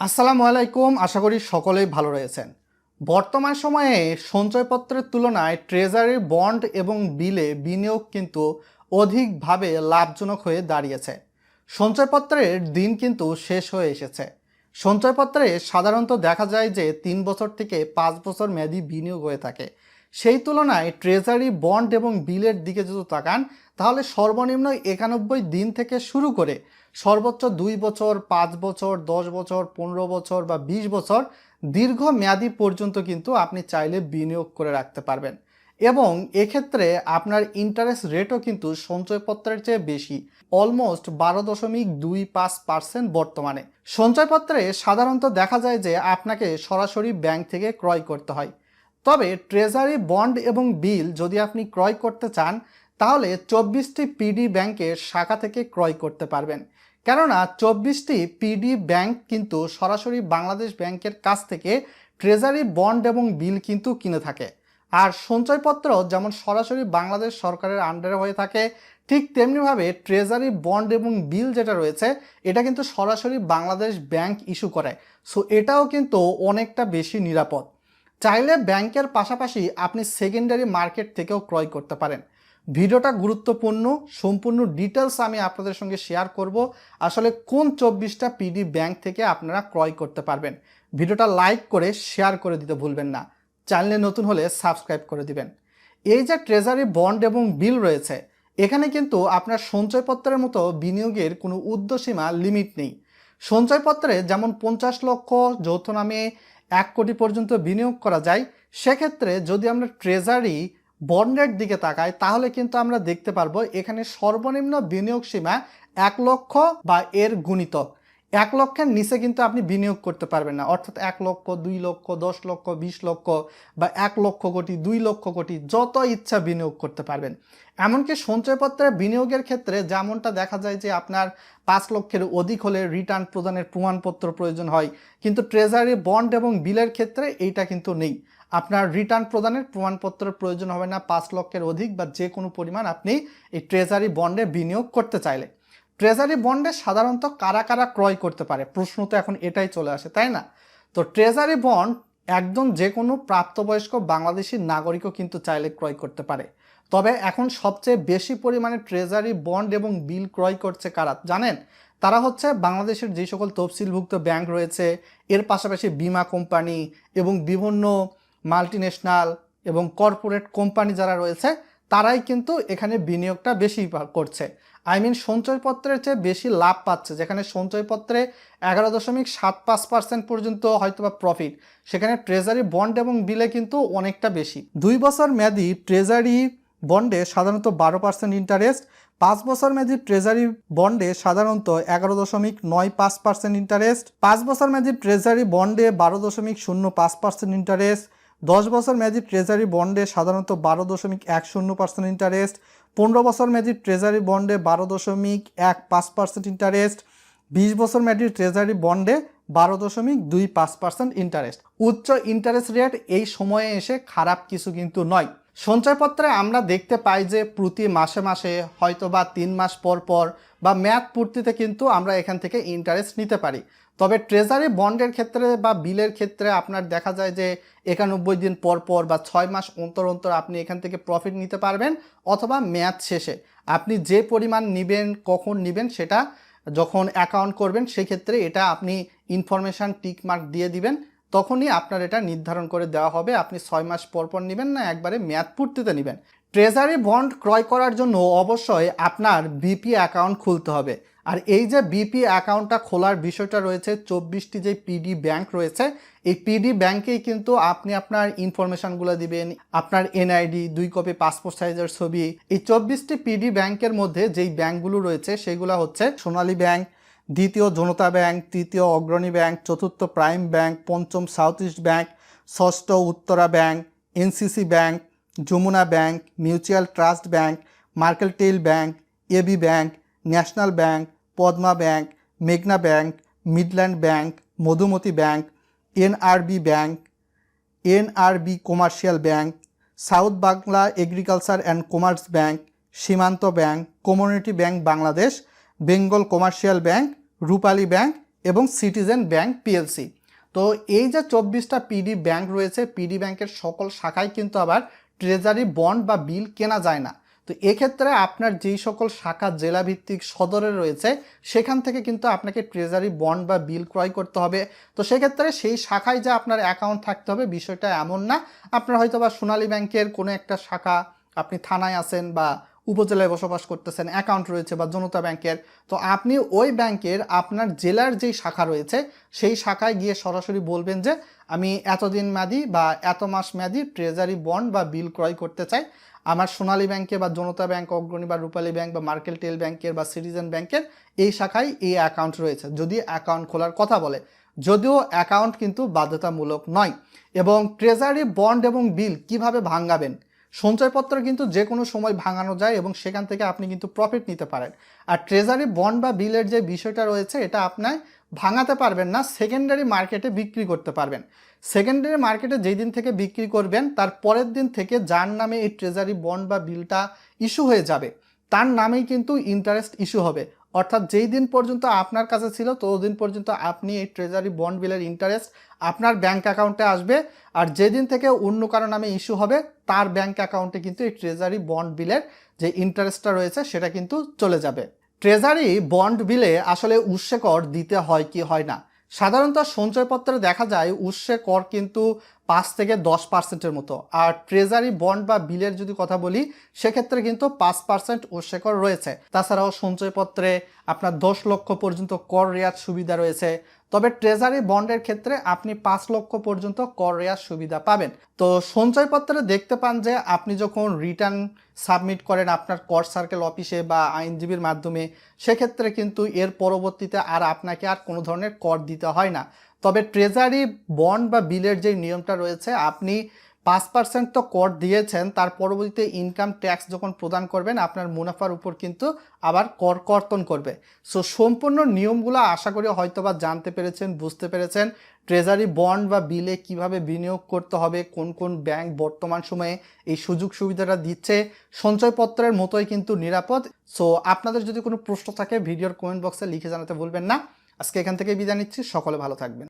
আসসালামু আলাইকুম, আশা করি সকলেই ভালো রয়েছেন। বর্তমান সময়ে সঞ্চয়পত্রের তুলনায় ট্রেজারি বন্ড এবং বিলে বিনিয়োগ কিন্তু অধিকভাবে লাভজনক হয়ে দাঁড়িয়েছে। সঞ্চয়পত্রের দিন কিন্তু শেষ হয়ে এসেছে। সঞ্চয়পত্রে সাধারণত দেখা যায় যে তিন বছর থেকে পাঁচ বছর মেয়াদি বিনিয়োগ হয়ে থাকে। সেই তুলনায় ট্রেজারি, বন্ড এবং বিলের দিকে যদি তাকান, তাহলে সর্বনিম্ন একানব্বই দিন থেকে শুরু করে সর্বোচ্চ দুই বছর, পাঁচ বছর, দশ বছর, পনেরো বছর বা বিশ বছর দীর্ঘ মেয়াদি পর্যন্ত কিন্তু আপনি চাইলে বিনিয়োগ করে রাখতে পারবেন। এবং এক্ষেত্রে আপনার ইন্টারেস্ট রেটও কিন্তু সঞ্চয়পত্রের চেয়ে বেশি অলমোস্ট বারো দশমিক দুই পাঁচ পার্সেন্ট বর্তমানে। সঞ্চয়পত্রে সাধারণত দেখা যায় যে আপনাকে সরাসরি ব্যাংক থেকে ক্রয় করতে হয়। তবে ট্রেজারি বন্ড এবং বিল যদি আপনি ক্রয় করতে চান তাহলে চব্বিশটি পিডি ব্যাংকের শাখা থেকে ক্রয় করতে পারবেন। কেননা চব্বিশটি পিডি ব্যাংক কিন্তু সরাসরি বাংলাদেশ ব্যাংকের কাছ থেকে ট্রেজারি বন্ড এবং বিল কিন্তু কিনে থাকে। আর সঞ্চয়পত্র যেমন সরাসরি বাংলাদেশ সরকারের আন্ডারে হয়ে থাকে, ঠিক তেমনিভাবে ট্রেজারি বন্ড এবং বিল যেটা রয়েছে, এটা কিন্তু সরাসরি বাংলাদেশ ব্যাংক ইস্যু করে। সো এটাও কিন্তু অনেকটা বেশি নিরাপদ। চাইলে ব্যাংকের পাশাপাশি আপনি সেকেন্ডারি মার্কেট থেকেও ক্রয় করতে পারেন। ভিডিওটা গুরুত্বপূর্ণ, সম্পূর্ণ ডিটেলস আমি আপনাদের সঙ্গে শেয়ার করব। আসলে কোন চব্বিশটা পিডি ব্যাংক থেকে আপনারা ক্রয় করতে পারবেন? ভিডিওটা লাইক করে, শেয়ার করে দিতে ভুলবেন না। চ্যানেলে নতুন হলে সাবস্ক্রাইব করে দিবেন। এই যে ট্রেজারি বন্ড এবং বিল রয়েছে, এখানে কিন্তু আপনার সঞ্চয়পত্রের মতো বিনিয়োগের কোনো উর্ধ্বসীমা লিমিট নেই। সঞ্চয়পত্রে যেমন পঞ্চাশ লক্ষ, যৌথ নামে এক কোটি পর্যন্ত বিনিয়োগ করা যায়, সেক্ষেত্রে যদি আমরা ট্রেজারি বন্ডের দিকে তাকাই, তাহলে কিন্তু আমরা দেখতে পারব এখানে সর্বনিম্ন বিনিয়োগ সীমা এক লক্ষ বা এর গুণিতক এক লক্ষের নিচে কিন্তু আপনি বিনিয়োগ করতে পারবেন না। অর্থাৎ এক লক্ষ, দুই লক্ষ, দশ লক্ষ, বিশ লক্ষ বা এক লক্ষ কোটি, দুই লক্ষ কোটি, যত ইচ্ছা বিনিয়োগ করতে পারবেন। এমনকি সঞ্চয়পত্রে বিনিয়োগের ক্ষেত্রে যেমনটা দেখা যায় যে আপনার পাঁচ লক্ষের অধিক হলে রিটার্ন প্রদানের প্রমাণপত্র প্রয়োজন হয়, কিন্তু ট্রেজারি, বন্ড এবং বিলের ক্ষেত্রে এইটা কিন্তু নেই। আপনার রিটার্ন প্রদানের প্রমাণপত্রের প্রয়োজন হবে না পাঁচ লক্ষের অধিক বা যে কোনো পরিমাণ আপনি এই ট্রেজারি বন্ডে বিনিয়োগ করতে চাইলে। ট্রেজারি বন্ডে সাধারণত কারা কারা ক্রয় করতে পারে? প্রশ্ন তো এখন এটাই চলে আসে, তাই না? তো ট্রেজারি বন্ড একজন যে কোনো প্রাপ্তবয়স্ক বাংলাদেশি নাগরিকও কিন্তু চাইলে ক্রয় করতে পারে। তবে এখন সবচেয়ে বেশি পরিমাণে ট্রেজারি বন্ড এবং বিল ক্রয় করছে কারা জানেন? তারা হচ্ছে বাংলাদেশের যে সকল তফসিলভুক্ত ব্যাংক রয়েছে, এর পাশাপাশি বিমা কোম্পানি এবং বিভিন্ন মাল্টিনেশনাল এবং কর্পোরেট কোম্পানি যারা রয়েছে, তারাই কিন্তু এখানে বিনিয়োগটা বেশি করছে। আই মিন সঞ্চয়পত্রের চেয়ে বেশি লাভ পাচ্ছে, যেখানে সঞ্চয়পত্রে এগারো দশমিক সাত পাঁচ পার্সেন্ট পর্যন্ত হয়তো বা প্রফিট সেখানে ট্রেজারি বন্ড এবং বিলে কিন্তু অনেকটা বেশি। দুই বছর মেয়াদি ট্রেজারি বন্ডে সাধারণত বারো পার্সেন্ট ইন্টারেস্ট পাঁচ বছর মেয়াদি ট্রেজারি বন্ডে সাধারণত এগারো দশমিক নয় পাঁচ পার্সেন্ট ইন্টারেস্ট পাঁচ বছর মেয়াদি ট্রেজারি বন্ডে বারো দশমিক শূন্য পাঁচ পার্সেন্ট ইন্টারেস্ট দশ বছর মেয়াদি ট্রেজারি বন্ডে সাধারণত বারো দশমিক এক শূন্য পার্সেন্ট ইন্টারেস্ট পনেরো বছর মেয়াদি ট্রেজারি বন্ডে বারো দশমিক এক পাঁচ পার্সেন্ট ইন্টারেস্ট বিশ বছর মেয়াদি ট্রেজারি বন্ডে বারো দশমিক দুই পাঁচ পার্সেন্ট ইন্টারেস্ট উচ্চ ইন্টারেস্ট রেট এই সময়ে এসে খারাপ কিছু কিন্তু নয়। সঞ্চয়পত্রে আমরা দেখতে পাই যে প্রতি মাসে মাসে হয়তো বা তিন মাস পর পর বা মেয়াদ পূর্তিতে কিন্তু আমরা এখান থেকে ইন্টারেস্ট নিতে পারি। তবে ট্রেজারি বন্ডের ক্ষেত্রে বা বিলের ক্ষেত্রে আপনার দেখা যায় যে একানব্বই দিন পর পর বা ছয় মাস অন্তর অন্তর আপনি এখান থেকে প্রফিট নিতে পারবেন অথবা মেয়াদ শেষে। আপনি যে পরিমাণ নেবেন, কখন নেবেন সেটা যখন অ্যাকাউন্ট করবেন সেক্ষেত্রে এটা আপনি ইনফরমেশান টিকমার্ক দিয়ে দিবেন। তখনই আপনার এটা নির্ধারণ করে দেওয়া হবে। আপনি ছয় মাস পর পর নেবেন না, একবারে মেয়াদ পূর্তিতে নেবেন। ট্রেজারি বন্ড ক্রয় করার জন্য অবশ্যই আপনার বিপি অ্যাকাউন্ট খুলতে হবে। আর এই যে বিপি অ্যাকাউন্টটা খোলার বিষয়টা রয়েছে, চব্বিশটি যে পিডি ব্যাংক রয়েছে, এই পিডি ব্যাংকেই কিন্তু আপনি আপনার ইনফরমেশনগুলো দিবেন, আপনার এনআইডি দুই কপি পাসপোর্ট সাইজের ছবি। এই চব্বিশটি পিডি ব্যাংকের মধ্যে যেই ব্যাংকগুলো রয়েছে, সেগুলো হচ্ছে সোনালী ব্যাংক দ্বিতীয় জনতা ব্যাংক তৃতীয় অগ্রণী ব্যাংক চতুর্থ প্রাইম ব্যাংক পঞ্চম সাউথ ইস্ট ব্যাংক ষষ্ঠ Uttara bank NCC bank Jamuna bank mutual trust bank mercantile bank AB bank national bank Padma bank, মেঘনা bank, Midland bank, Modhumoti bank, NRB bank, NRB commercial bank, south Bangla agriculture and commerce bank, Simanto bank, community bank Bangladesh, Bengal commercial bank, Rupali bank এবং citizen bank PLC. তো এই যে চব্বিশটা PD bank রয়েছে, PD ব্যাংকের সকল শাখায় কিন্তু আবার ট্রেজারি, বন্ড বা বিল কেনা যায় না। তো এক্ষেত্রে আপনার যেই সকল শাখা জেলাভিত্তিক সদরে রয়েছে, সেখান থেকে কিন্তু আপনাকে ট্রেজারি বন্ড বা বিল ক্রয় করতে হবে। তো সেক্ষেত্রে সেই শাখায় যা আপনার অ্যাকাউন্ট থাকতে হবে, বিষয়টা এমন না। আপনার হয়তো বা সোনালী ব্যাংকের কোনো একটা শাখা আপনি থানায় আছেন বা উপজেলায় বসবাস করতেছেন অ্যাকাউন্ট রয়েছে বা জনতা ব্যাংকের। তো আপনি ওই ব্যাংকের আপনার জেলার যেই শাখা রয়েছে, সেই শাখায় গিয়ে সরাসরি বলবেন যে, আমি এতদিন মেয়াদি বা এত মাস মেয়াদি ট্রেজারি বন্ড বা বিল ক্রয় করতে চাই। আমার সোনালী ব্যাংকে বা জনতা ব্যাংক, অগ্রণী বা রূপালী ব্যাংক বা মার্কেল টেল ব্যাংকের বা সিটিজেন ব্যাংকের এই শাখায় এই অ্যাকাউন্ট রয়েছে। যদি অ্যাকাউন্ট খোলার কথা বলে, যদিও অ্যাকাউন্ট কিন্তু বাধ্যতামূলক নয়। এবং ট্রেজারি বন্ড এবং বিল কীভাবে ভাঙাবেন? সঞ্চয়পত্র কিন্তু যে কোনো সময় ভাঙানো যায় এবং সেখান থেকে আপনি কিন্তু প্রফিট নিতে পারেন। আর ট্রেজারি বন্ড বা বিলের যে বিষয়টা রয়েছে, এটা আপনার ভাঙাতে পারবেন না সেকেন্ডারি মার্কেটে বিক্রি করতে পারবেন। সেকেন্ডারি মার্কেটে যেই দিন থেকে বিক্রি করবেন, তার পরের দিন থেকে যার নামে এই ট্রেজারি বন্ড বা বিলটা ইস্যু হয়ে যাবে, তার নামেই কিন্তু ইন্টারেস্ট ইস্যু হবে। অর্থাৎ যেই দিন পর্যন্ত আপনার কাছে ছিল, ততদিন পর্যন্ত আপনি এই ট্রেজারি বন্ড বিলের ইন্টারেস্ট আপনার ব্যাঙ্ক অ্যাকাউন্টে আসবে। আর যেদিন থেকে অন্য কারও নামে ইস্যু হবে, তার ব্যাঙ্ক অ্যাকাউন্টে কিন্তু এই ট্রেজারি বন্ড বিলের যে ইন্টারেস্টটা রয়েছে, সেটা কিন্তু চলে যাবে। ট্রেজারি বন্ড বিলে আসলে উৎসেকর দিতে হয় কি হয় না? সাধারণত সঞ্চয়পত্রে দেখা যায় উৎসে কর কিন্তু পাঁচ থেকে দশ পার্সেন্টের মতো। আর ট্রেজারি, বন্ড বা বিলের যদি কথা বলি, সেক্ষেত্রে কিন্তু পাঁচ পার্সেন্ট উৎসে কর রয়েছে। তাছাড়াও সঞ্চয়পত্রে আপনার দশ লক্ষ পর্যন্ত কর রেয়াত সুবিধা রয়েছে। তবে ট্রেজারি বন্ডের ক্ষেত্রে আপনি পাঁচ লক্ষ পর্যন্ত কর রেয়ার সুবিধা পাবেন। তো সঞ্চয়পত্রে দেখতে পান যে, আপনি যখন রিটার্ন সাবমিট করেন আপনার কর সার্কেল অফিসে বা আইনজীবীর মাধ্যমে, সেক্ষেত্রে কিন্তু এর পরবর্তীতে আর আপনাকে আর কোনো ধরনের কর দিতে হয় না। তবে ট্রেজারি বন্ড বা বিলের যে নিয়মটা রয়েছে, আপনি পাঁচ পার্সেন্ট তো কর দিয়েছেন, তার পরবর্তীতে ইনকাম ট্যাক্স যখন প্রদান করবেন, আপনার মুনাফার উপর কিন্তু আবার কর কর্তন করবে। সো সম্পূর্ণ নিয়মগুলো আশা করি হয়তোবা জানতে পেরেছেন, বুঝতে পেরেছেন। ট্রেজারি বন্ড বা বিলে কীভাবে বিনিয়োগ করতে হবে, কোন কোন ব্যাংক বর্তমান সময়ে এই সুযোগ সুবিধাটা দিচ্ছে, সঞ্চয়পত্রের মতোই কিন্তু নিরাপদ। সো আপনাদের যদি কোনো প্রশ্ন থাকে, ভিডিওর কমেন্ট বক্সে লিখে জানাতে ভুলবেন না। আজকে এখান থেকে বিদায় নিচ্ছি, সকলে ভালো থাকবেন।